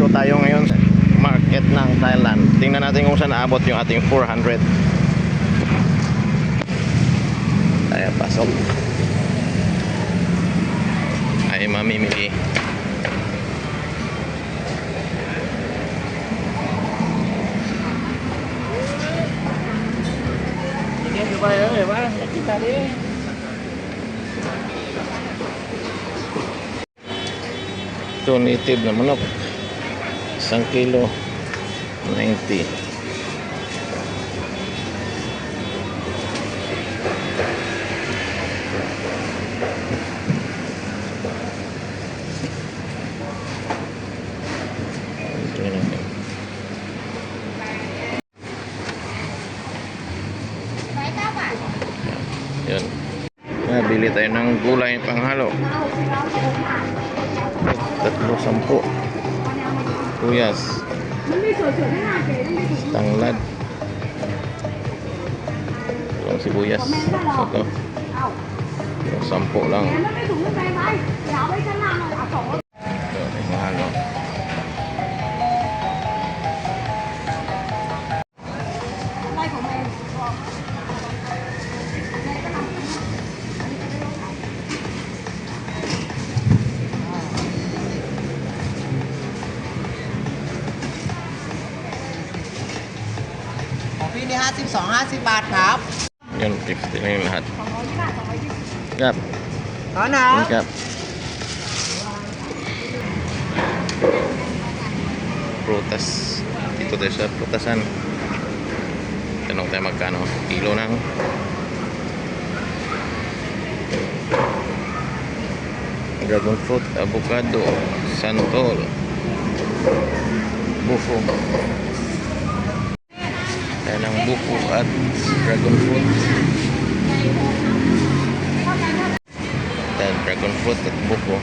Nandito tayo ngayon sa market ng Thailand. Tingnan natin kung saan naabot yung ating 400. Tayo pasok. Ay mamimili. Kita. Ito native na manok. Isang kilo. 90. Tingnan natin. Yan. Nabili tayo ng gulay panghalo. Tatlo sampu. Kuyas. Tanglad. Yung sibuyas. Ito. Yung sampu lang. ของพี่นี่52 50 บาทครับเงินติดติดนี่นะครับครับร้อนนะนี่ครับโปรตัส dito tayo sa prutasan tanong tayo magkano kilo ng dragon fruit avocado santol bufo Bufo at dragon fruit. Tayo dragon fruit at bufo.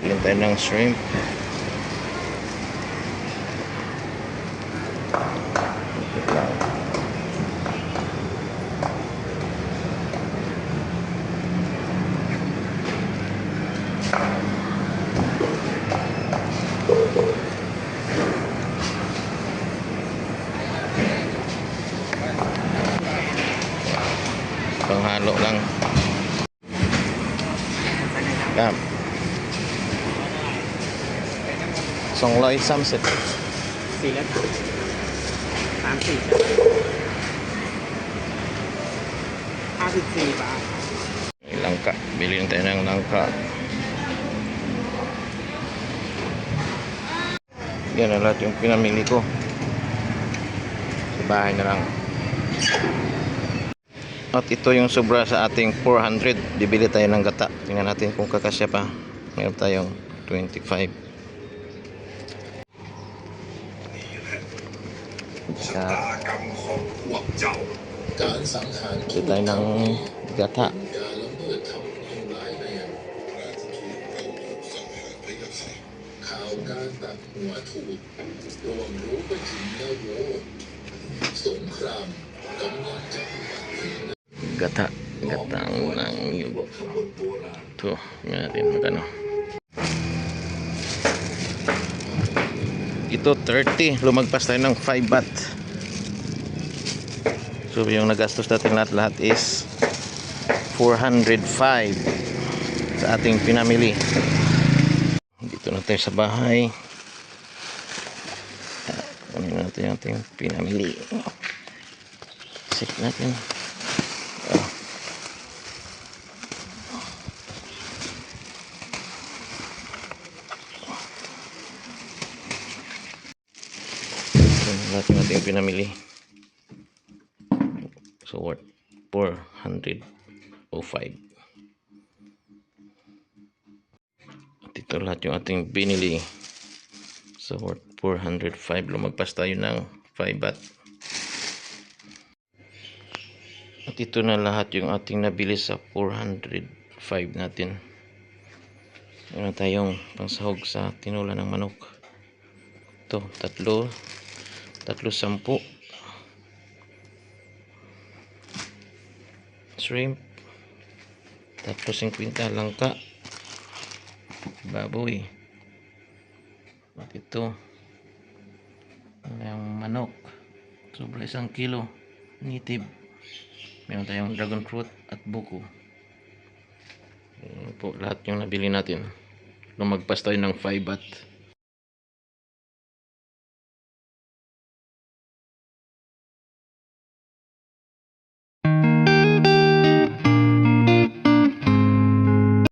Ilan tayo ng shrimp. Ito lang. Panghalo lang. Cam. Xong lấy xăm xịt. Xì lắm. Tám xì. Hai xì xì ba. Langka. Bili lang tayo ng langka. Yan na lahat yung pinamili ko. Sa bahay na lang. At ito yung sobra sa ating 400. Bibili tayo ng gata. Tingnan natin kung kakasya pa. Meron tayong 25. Ito tayo ng gata. Thank you gata. Gata ng yugo ito natin magkano ito 30 lumagpas tayo ng 5 bat so yung nagastos natin lahat lahat is 405 sa ating pinamili. Dito na tayo sa bahay. Kunin natin yung ating pinamili. Check natin. Ng ating pinamili. So worth 405. At ito lahat yung ating binili. So worth 405. Lumagpas tayo ng 5 baht. At ito na lahat yung ating nabili sa 405 natin. Meron tayong pangsahog sa tinula ng manok. Ito, tatlo. Tatlo sampu. shrimp. Tatlo 50 langka. Baboy. At ito. Yung manok. Sobra isang kilo. Native. Meron tayong dragon fruit at buko. Yan po lahat yung nabili natin. Lumagpas tayo ng 5 baht.